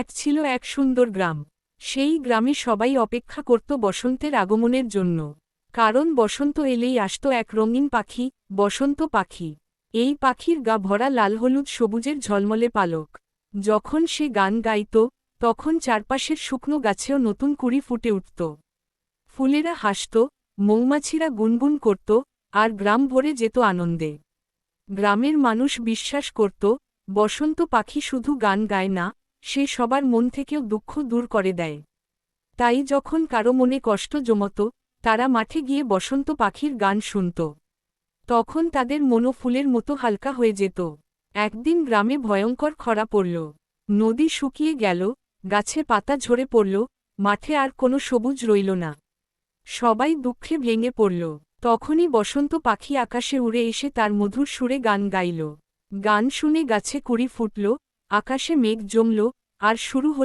এক ছিল এক সুন্দর গ্রাম। সেই গ্রামে সবাই অপেক্ষা করত বসন্তের আগমনের জন্য। কারণ বসন্ত এলেই আসত এক রঙিন পাখি, বসন্ত পাখি। এই পাখির গা ভরা লাল হলুদ সবুজের ঝলমলে পালক। যখন সে গান গাইত, তখন চারপাশের শুকনো গাছেও নতুন কুড়ি ফুটে উঠত। ফুলেরা হাসত, মৌমাছিরা গুনগুন করত, আর গ্রাম ভরে যেত আনন্দে। গ্রামের মানুষ বিশ্বাস করত, বসন্ত পাখি শুধু গান গায় না সে সবার মন থেকেও দুঃখ দূর করে দেয়। তাই যখন কারও মনে কষ্ট জমত, তারা মাঠে গিয়ে বসন্ত পাখির গান শুনত। তখন তাদের মনো ফুলের মতো হালকা হয়ে যেত। একদিন গ্রামে ভয়ঙ্কর খরা পড়ল। নদী শুকিয়ে গেল, গাছে পাতা ঝরে পড়ল, মাঠে আর কোনো সবুজ রইল না। সবাই দুঃখে ভেঙে পড়ল। তখনই বসন্ত পাখি আকাশে উড়ে এসে তার মধুর সুরে গান গাইল। গান শুনে গাছে কুড়ি ফুটল আকাশে মেঘ জমল আর শুরু হল